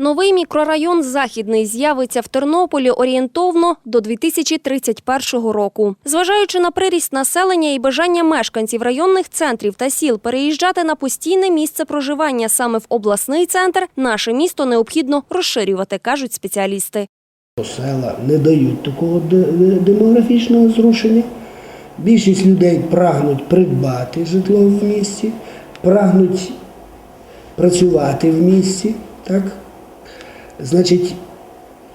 Новий мікрорайон Західний з'явиться в Тернополі орієнтовно до 2031 року. Зважаючи на приріст населення і бажання мешканців районних центрів та сіл переїжджати на постійне місце проживання саме в обласний центр, наше місто необхідно розширювати, кажуть спеціалісти. Села не дають такого демографічного зрушення. Більшість людей прагнуть придбати житло в місті, прагнуть працювати в місті. Так? Значить,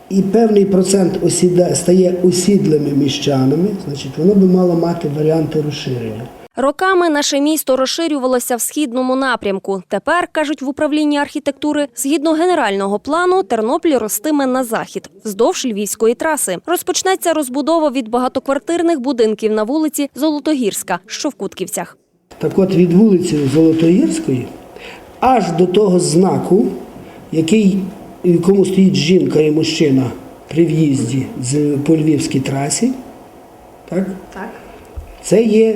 і певний процент осіда, стає осідлими міщанами, значить, воно би мало мати варіанти розширення. Роками наше місто розширювалося в східному напрямку. Тепер, кажуть в управлінні архітектури, згідно генерального плану, Тернопіль ростиме на захід, вздовж львівської траси. Розпочнеться розбудова від багатоквартирних будинків на вулиці Золотогірська, що в Кутківцях. Так от від вулиці Золотоїрської аж до того знаку, який, в якому стоїть жінка і мужчина при в'їзді з, по Львівській трасі, так? Так. це є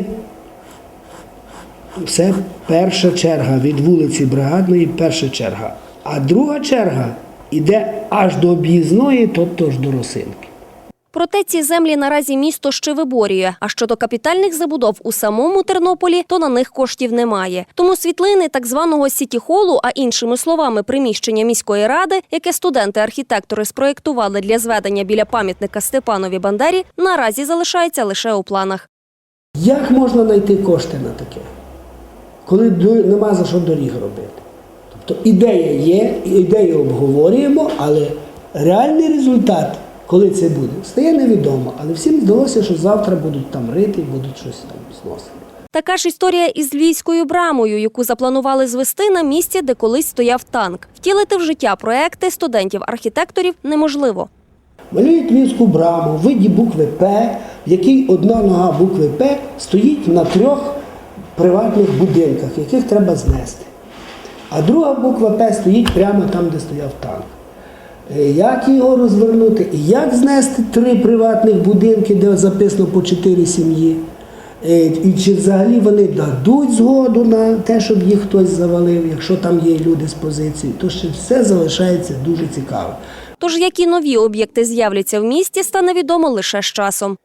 все перша черга від вулиці Бригадної, перша черга. А друга черга йде аж до об'їзної, тобто ж до Росинки. Проте ці землі наразі місто ще виборює. А щодо капітальних забудов у самому Тернополі, то на них коштів немає. Тому світлини так званого сіті-холу, а іншими словами, приміщення міської ради, яке студенти-архітектори спроєктували для зведення біля пам'ятника Степанові Бандері, наразі залишається лише у планах. Як можна знайти кошти на таке, коли нема за що доріг робити? Тобто ідея є, ідею обговорюємо, але реальний результат, коли це буде, стає невідомо. Але всім здалося, що завтра будуть там рити, будуть щось там зносити. Така ж історія із львівською брамою, яку запланували звести на місці, де колись стояв танк. Втілити в життя проекти студентів-архітекторів неможливо. Малюють львівську браму в виді букви П, в якій одна нога букви П стоїть на трьох приватних будинках, яких треба знести. А друга буква П стоїть прямо там, де стояв танк. Е, Як його розвернути? Як знести три приватних будинки, де записано по чотири сім'ї? Е, І чи взагалі вони дадуть згоду на те, щоб їх хтось завалив, якщо там є люди з позиції, то ще все залишається дуже цікаво. Тож які нові об'єкти з'являться в місті, стане відомо лише з часом.